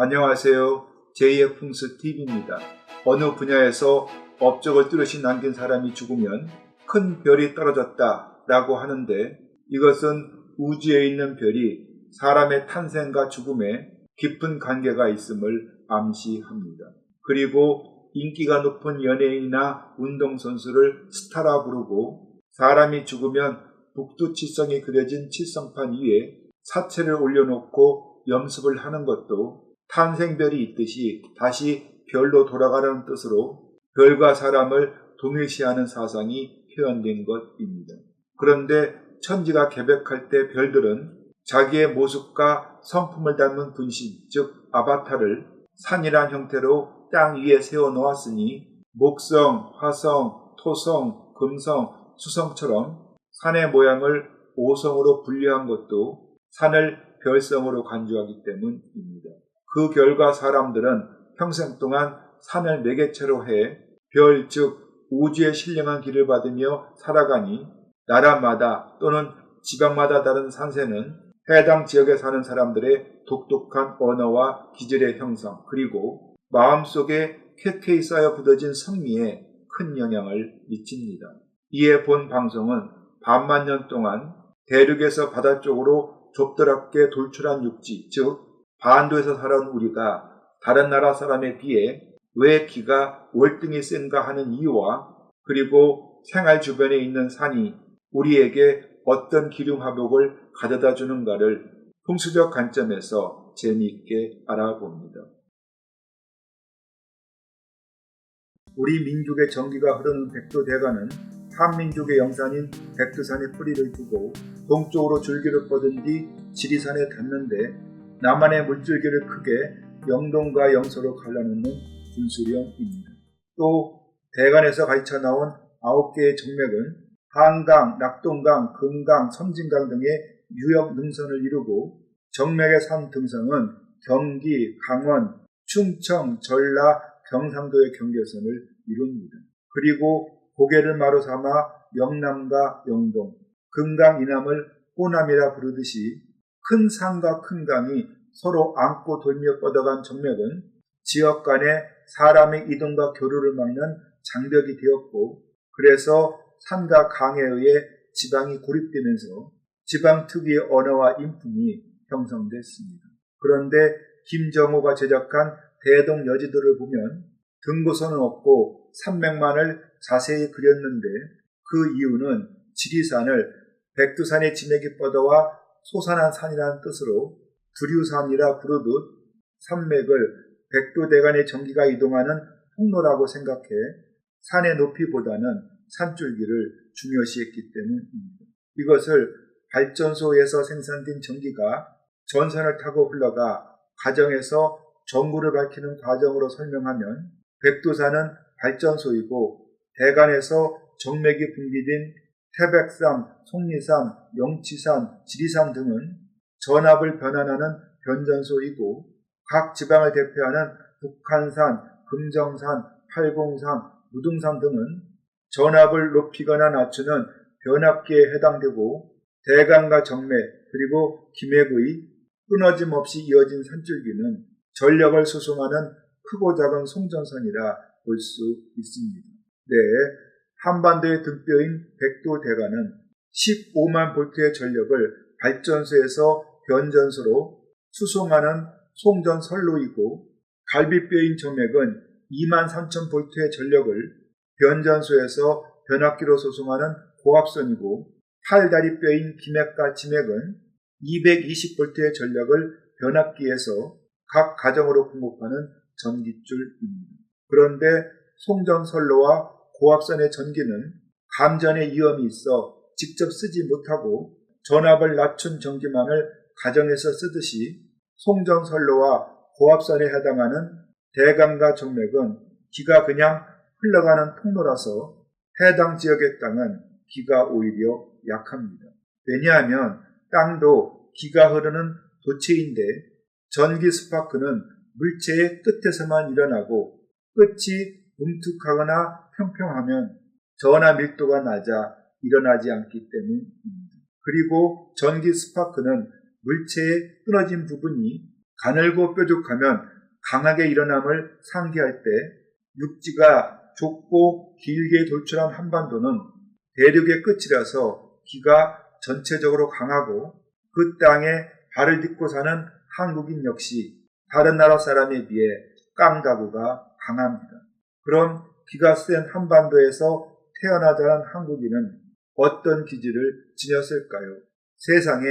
안녕하세요. 제2의 풍수 TV입니다. 어느 분야에서 업적을 뚜렷이 남긴 사람이 죽으면 큰 별이 떨어졌다 라고 하는데 이것은 우주에 있는 별이 사람의 탄생과 죽음에 깊은 관계가 있음을 암시합니다. 그리고 인기가 높은 연예인이나 운동선수를 스타라 부르고 사람이 죽으면 북두칠성이 그려진 칠성판 위에 사체를 올려놓고 염습을 하는 것도 탄생별이 있듯이 다시 별로 돌아가는 뜻으로 별과 사람을 동일시하는 사상이 표현된 것입니다. 그런데 천지가 개벽할 때 별들은 자기의 모습과 성품을 닮은 분신, 즉 아바타를 산이란 형태로 땅 위에 세워 놓았으니 목성, 화성, 토성, 금성, 수성처럼 산의 모양을 오성으로 분류한 것도 산을 별성으로 간주하기 때문입니다. 그 결과 사람들은 평생 동안 산을 매개체로 해 별, 즉 우주의 신령한 길을 받으며 살아가니 나라마다 또는 지방마다 다른 산세는 해당 지역에 사는 사람들의 독특한 언어와 기질의 형성 그리고 마음속에 쾌쾌히 쌓여 굳어진 성미에 큰 영향을 미칩니다. 이에 본 방송은 반만 년 동안 대륙에서 바다 쪽으로 좁더랍게 돌출한 육지, 즉 반도에서 살아온 우리가 다른 나라 사람에 비해 왜 기가 월등히 센가 하는 이유와 그리고 생활 주변에 있는 산이 우리에게 어떤 기륭 화복을 가져다 주는가를 풍수적 관점에서 재미있게 알아봅니다. 우리 민족의 정기가 흐르는 백두대간은 한민족의 영산인 백두산에 뿌리를 두고 동쪽으로 줄기를 뻗은 뒤 지리산에 닿는데 남한의 물줄기를 크게 영동과 영서로 갈라놓는 분수령입니다. 또 대간에서 가르쳐 나온 아홉 개의 정맥은 한강, 낙동강, 금강, 섬진강 등의 유역 능선을 이루고 정맥의 산 등성은 경기, 강원, 충청, 전라, 경상도의 경계선을 이룹니다. 그리고 고개를 마루 삼아 영남과 영동, 금강 이남을 호남이라 부르듯이 큰 산과 큰 강이 서로 안고 돌며 뻗어간 정맥은 지역 간의 사람의 이동과 교류를 막는 장벽이 되었고 그래서 산과 강에 의해 지방이 고립되면서 지방 특유의 언어와 인품이 형성됐습니다. 그런데 김정호가 제작한 대동 여지도를 보면 등고선은 없고 산맥만을 자세히 그렸는데 그 이유는 지리산을 백두산의 지맥이 뻗어와 솟아난 산이라는 뜻으로 두류산이라 부르듯 산맥을 백두대간의 전기가 이동하는 통로라고 생각해 산의 높이보다는 산줄기를 중요시했기 때문입니다. 이것을 발전소에서 생산된 전기가 전선을 타고 흘러가 가정에서 전구를 밝히는 과정으로 설명하면 백두산은 발전소이고 대간에서 정맥이 분비된 태백산, 속리산, 영치산, 지리산 등은 전압을 변환하는 변전소이고 각 지방을 대표하는 북한산, 금정산, 팔공산, 무등산 등은 전압을 높이거나 낮추는 변압기에 해당되고 대강과 정맥 그리고 기맥의 끊어짐 없이 이어진 산줄기는 전력을 수송하는 크고 작은 송전선이라 볼 수 있습니다. 네, 한반도의 등뼈인 백도대간은 15만 볼트의 전력을 발전소에서 변전소로 수송하는 송전 선로이고 갈비뼈인 정맥은 2만 3천 볼트의 전력을 변전소에서 변압기로 소송하는 고압선이고 팔다리뼈인 기맥과 지맥은 220볼트의 전력을 변압기에서 각 가정으로 공급하는 전기줄입니다. 그런데 송전선로와 고압선의 전기는 감전의 위험이 있어 직접 쓰지 못하고 전압을 낮춘 전기만을 가정에서 쓰듯이 송전선로와 고압선에 해당하는 대강과 정맥은 기가 그냥 흘러가는 통로라서 해당 지역의 땅은 기가 오히려 약합니다. 왜냐하면 땅도 기가 흐르는 도체인데 전기 스파크는 물체의 끝에서만 일어나고 끝이 뭉툭하거나 평평하면 전하 밀도가 낮아 일어나지 않기 때문입니다. 그리고 전기 스파크는 물체의 끊어진 부분이 가늘고 뾰족하면 강하게 일어남을 상기할 때 육지가 좁고 길게 돌출한 한반도는 대륙의 끝이라서 기가 전체적으로 강하고 그 땅에 발을 딛고 사는 한국인 역시 다른 나라 사람에 비해 깡다구가 강합니다. 그럼 기가 센 한반도에서 태어나자란 한국인은 어떤 기질을 지녔을까요? 세상에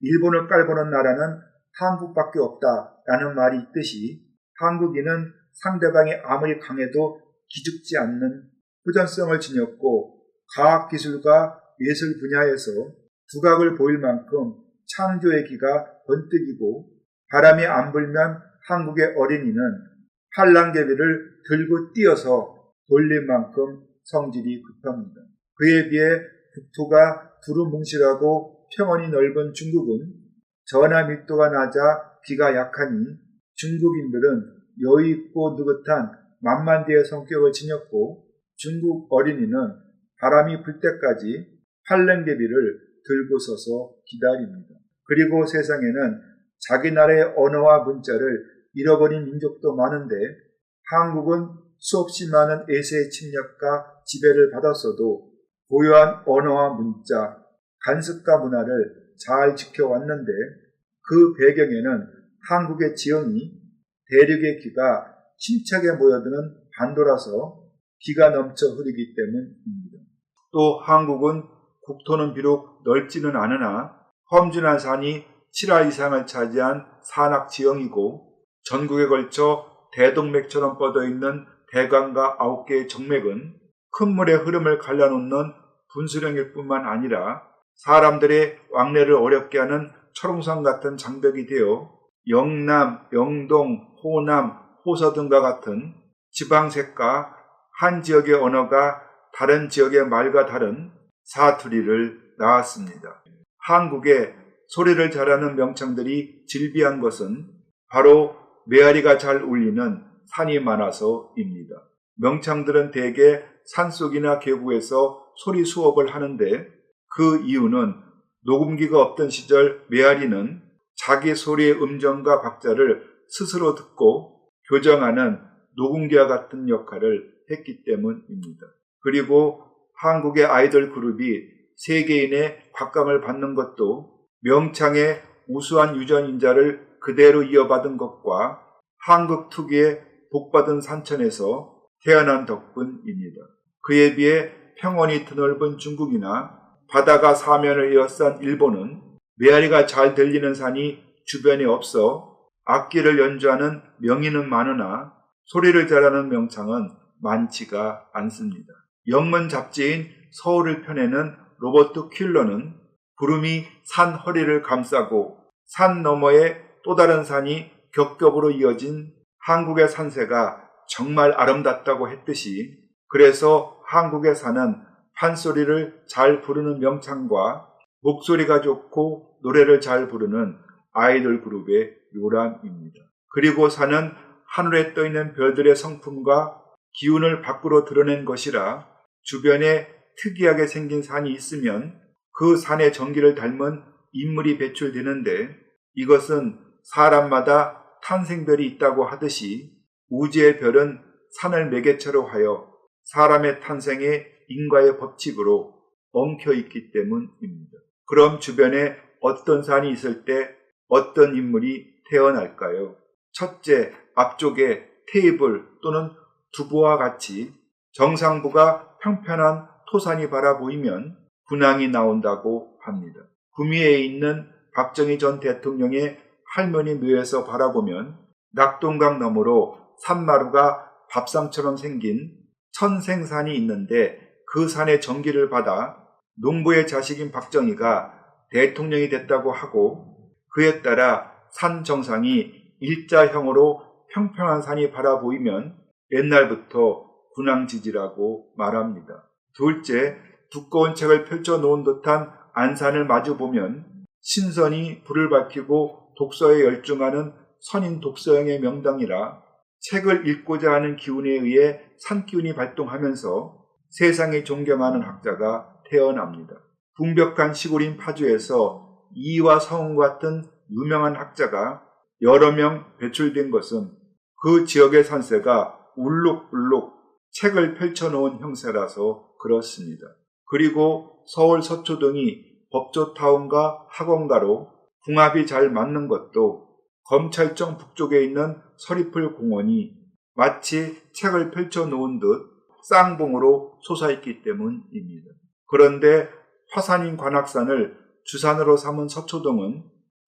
일본을 깔보는 나라는 한국밖에 없다라는 말이 있듯이 한국인은 상대방이 아무리 강해도 기죽지 않는 후전성을 지녔고 과학기술과 예술 분야에서 두각을 보일 만큼 창조의 기가 번뜩이고 바람이 안 불면 한국의 어린이는 팔랑개비를 들고 뛰어서 돌릴 만큼 성질이 급합니다. 그에 비해 국토가 두루뭉실하고 평원이 넓은 중국은 전화 밀도가 낮아 기가 약하니 중국인들은 여유있고 느긋한 만만대의 성격을 지녔고 중국 어린이는 바람이 불 때까지 팔랭개비를 들고 서서 기다립니다. 그리고 세상에는 자기 나라의 언어와 문자를 잃어버린 민족도 많은데 한국은 수없이 많은 에세의 침략과 지배를 받았어도 고유한 언어와 문자, 간습과 문화를 잘 지켜왔는데 그 배경에는 한국의 지형이 대륙의 기가 침착에 모여드는 반도라서 기가 넘쳐 흐르기 때문입니다. 또 한국은 국토는 비록 넓지는 않으나 험준한 산이 7하 이상을 차지한 산악 지형이고 전국에 걸쳐 대동맥처럼 뻗어 있는 대강과 아홉 개의 정맥은 큰 물의 흐름을 갈라놓는 분수령일 뿐만 아니라 사람들의 왕래를 어렵게 하는 철옹산 같은 장벽이 되어 영남, 영동, 호남, 호서 등과 같은 지방색과 한 지역의 언어가 다른 지역의 말과 다른 사투리를 낳았습니다. 한국에 소리를 잘하는 명창들이 질비한 것은 바로 메아리가 잘 울리는 산이 많아서입니다. 명창들은 대개 산속이나 계곡에서 소리 수업을 하는데 그 이유는 녹음기가 없던 시절 메아리는 자기 소리의 음정과 박자를 스스로 듣고 교정하는 녹음기와 같은 역할을 했기 때문입니다. 그리고 한국의 아이돌 그룹이 세계인의 곽감을 받는 것도 명창의 우수한 유전인자를 그대로 이어받은 것과 한국 특유의 복받은 산천에서 태어난 덕분입니다. 그에 비해 평원이 드넓은 중국이나 바다가 사면을 이어싼 일본은 메아리가 잘 들리는 산이 주변에 없어 악기를 연주하는 명인은 많으나 소리를 잘하는 명창은 많지가 않습니다. 영문 잡지인 서울을 펴내는 로버트 킬러는 구름이 산 허리를 감싸고 산 너머에 또 다른 산이 겹겹으로 이어진 한국의 산세가 정말 아름답다고 했듯이 그래서 한국의 산은 판소리를 잘 부르는 명창과 목소리가 좋고 노래를 잘 부르는 아이돌 그룹의 요람입니다. 그리고 산은 하늘에 떠 있는 별들의 성품과 기운을 밖으로 드러낸 것이라 주변에 특이하게 생긴 산이 있으면 그 산의 전기를 닮은 인물이 배출되는데 이것은 사람마다 탄생별이 있다고 하듯이 우주의 별은 산을 매개체로 하여 사람의 탄생에 인과의 법칙으로 엉켜 있기 때문입니다. 그럼 주변에 어떤 산이 있을 때 어떤 인물이 태어날까요? 첫째, 앞쪽에 테이블 또는 두부와 같이 정상부가 평편한 토산이 바라보이면 군항이 나온다고 합니다. 구미에 있는 박정희 전 대통령의 할머니 묘에서 바라보면 낙동강 너머로 산마루가 밥상처럼 생긴 천생산이 있는데 그 산의 전기를 받아 농부의 자식인 박정희가 대통령이 됐다고 하고 그에 따라 산 정상이 일자형으로 평평한 산이 바라 보이면 옛날부터 군항지지라고 말합니다. 둘째, 두꺼운 책을 펼쳐 놓은 듯한 안산을 마주 보면 신선이 불을 밝히고 독서에 열중하는 선인 독서형의 명당이라 책을 읽고자 하는 기운에 의해 산기운이 발동하면서 세상이 존경하는 학자가 태어납니다. 궁벽한 시골인 파주에서 이와 성우 같은 유명한 학자가 여러 명 배출된 것은 그 지역의 산세가 울룩불룩 책을 펼쳐놓은 형세라서 그렇습니다. 그리고 서울 서초동이 법조타운과 학원가로 궁합이 잘 맞는 것도 검찰청 북쪽에 있는 서리풀 공원이 마치 책을 펼쳐 놓은 듯 쌍봉으로 솟아있기 때문입니다. 그런데 화산인 관악산을 주산으로 삼은 서초동은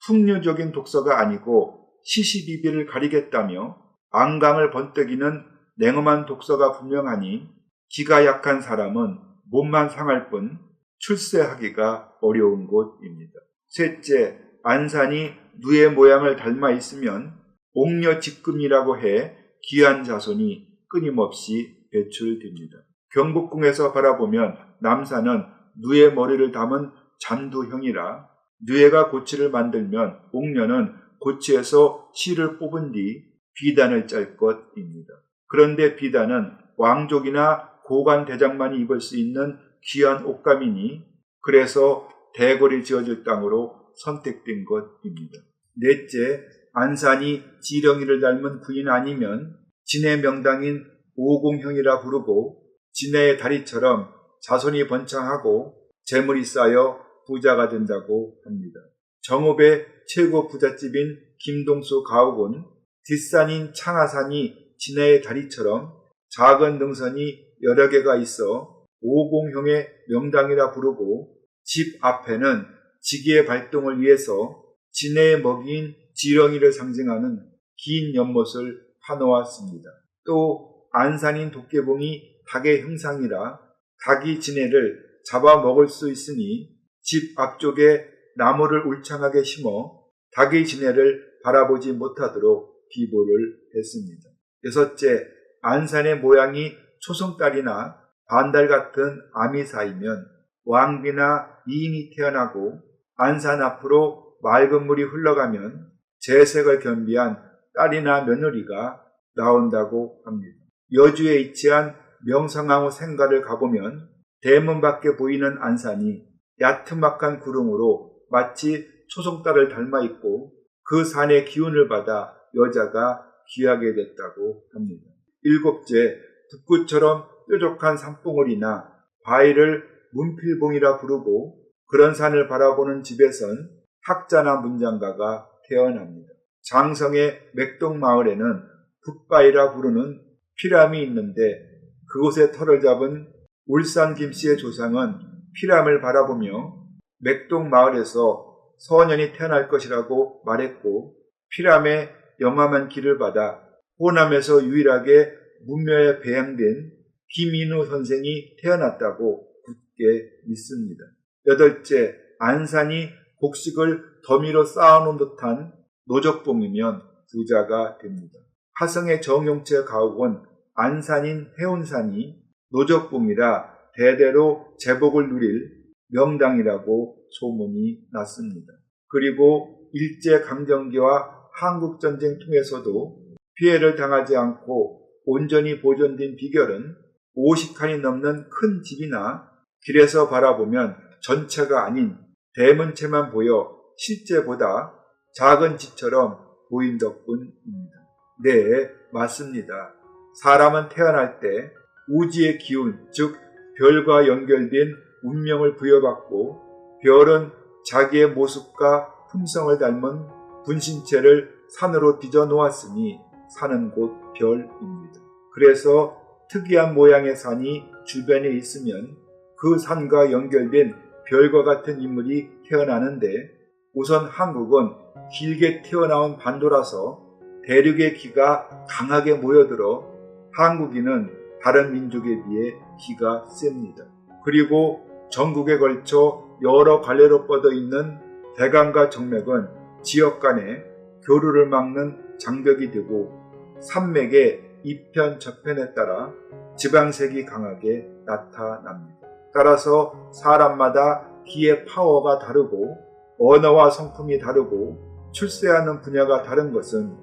풍류적인 독서가 아니고 시시비비를 가리겠다며 안강을 번뜩이는 냉엄한 독서가 분명하니 기가 약한 사람은 몸만 상할 뿐 출세하기가 어려운 곳입니다. 셋째, 안산이 누의 모양을 닮아 있으면 옥녀 직금이라고 해 귀한 자손이 끊임없이 배출됩니다. 경복궁에서 바라보면 남산은 누의 머리를 담은 잔두형이라 누에가 고치를 만들면 옥녀는 고치에서 실을 뽑은 뒤 비단을 짤 것입니다. 그런데 비단은 왕족이나 고관 대장만이 입을 수 있는 귀한 옷감이니 그래서 대궐이 지어질 땅으로 선택된 것입니다. 넷째, 안산이 지렁이를 닮은 부인 아니면 진의 명당인 오공형이라 부르고 진해의 다리처럼 자손이 번창하고 재물이 쌓여 부자가 된다고 합니다. 정읍의 최고 부잣집인 김동수 가옥은 뒷산인 창하산이 진해의 다리처럼 작은 능선이 여러 개가 있어 오공형의 명당이라 부르고 집 앞에는 지기의 발동을 위해서 진해의 먹이인 지렁이를 상징하는 긴 연못을 파놓았습니다. 또 안산인 도깨봉이 닭의 형상이라 닭이 진해를 잡아 먹을 수 있으니 집 앞쪽에 나무를 울창하게 심어 닭의 진해를 바라보지 못하도록 비보를 했습니다. 여섯째, 안산의 모양이 초성딸이나 반달 같은 아미사이면 왕비나 이인이 태어나고 안산 앞으로 맑은 물이 흘러가면 재색을 겸비한 딸이나 며느리가 나온다고 합니다. 여주에 위치한 명성황후 생가를 가보면 대문 밖에 보이는 안산이 야트막한 구름으로 마치 초성딸을 닮아 있고 그 산의 기운을 받아 여자가 귀하게 됐다고 합니다. 일곱째, 북구처럼 뾰족한 산봉우리나 바위를 문필봉이라 부르고 그런 산을 바라보는 집에선 학자나 문장가가 태어납니다. 장성의 맥동마을에는 북바위라 부르는 피람이 있는데 그곳에 털을 잡은 울산 김씨의 조상은 피람을 바라보며 맥동 마을에서 서년이 태어날 것이라고 말했고 피람의 영험한 길을 받아 호남에서 유일하게 문묘에 배양된 김인우 선생이 태어났다고 굳게 믿습니다. 여덟째, 안산이 곡식을 더미로 쌓아놓은 듯한 노적봉이면 부자가 됩니다. 화성의 정용채 가옥은 안산인 해운산이 노적봉이라 대대로 제복을 누릴 명당이라고 소문이 났습니다. 그리고 일제강점기와 한국전쟁 통해서도 피해를 당하지 않고 온전히 보존된 비결은 50칸이 넘는 큰 집이나 길에서 바라보면 전체가 아닌 대문체만 보여 실제보다 작은 집처럼 보인 덕분입니다. 네, 맞습니다. 사람은 태어날 때 우지의 기운, 즉 별과 연결된 운명을 부여받고 별은 자기의 모습과 품성을 닮은 분신체를 산으로 빚어 놓았으니 사는 곳 별입니다. 그래서 특이한 모양의 산이 주변에 있으면 그 산과 연결된 별과 같은 인물이 태어나는데 우선 한국은 길게 튀어나온 반도라서 대륙의 기가 강하게 모여들어 한국인은 다른 민족에 비해 기가 셉니다. 그리고 전국에 걸쳐 여러 갈래로 뻗어 있는 대강과 정맥은 지역 간의 교류를 막는 장벽이 되고 산맥의 이편 저편에 따라 지방색이 강하게 나타납니다. 따라서 사람마다 기의 파워가 다르고 언어와 성품이 다르고 출세하는 분야가 다른 것은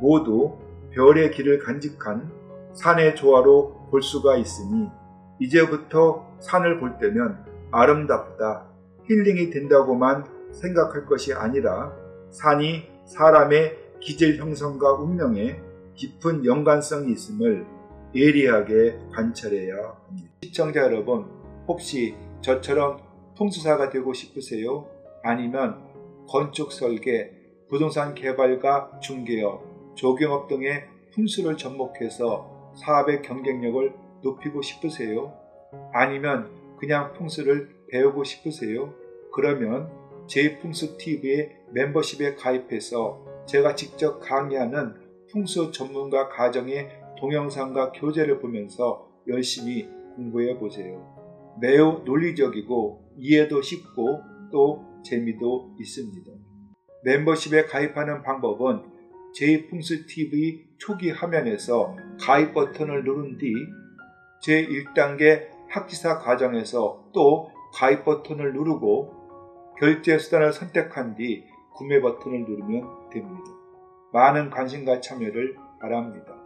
모두 별의 길을 간직한 산의 조화로 볼 수가 있으니 이제부터 산을 볼 때면 아름답다, 힐링이 된다고만 생각할 것이 아니라 산이 사람의 기질 형성과 운명에 깊은 연관성이 있음을 예리하게 관찰해야 합니다. 시청자 여러분, 혹시 저처럼 풍수사가 되고 싶으세요? 아니면 건축 설계, 부동산 개발과 중개업, 조경업 등의 풍수를 접목해서 사업의 경쟁력을 높이고 싶으세요? 아니면 그냥 풍수를 배우고 싶으세요? 그러면 제이풍수 TV의 멤버십에 가입해서 제가 직접 강의하는 풍수 전문가 가정의 동영상과 교재를 보면서 열심히 공부해 보세요. 매우 논리적이고 이해도 쉽고 또 재미도 있습니다. 멤버십에 가입하는 방법은 제이풍수TV 초기 화면에서 가입 버튼을 누른 뒤 제1단계 학기사 과정에서 또 가입 버튼을 누르고 결제 수단을 선택한 뒤 구매 버튼을 누르면 됩니다. 많은 관심과 참여를 바랍니다.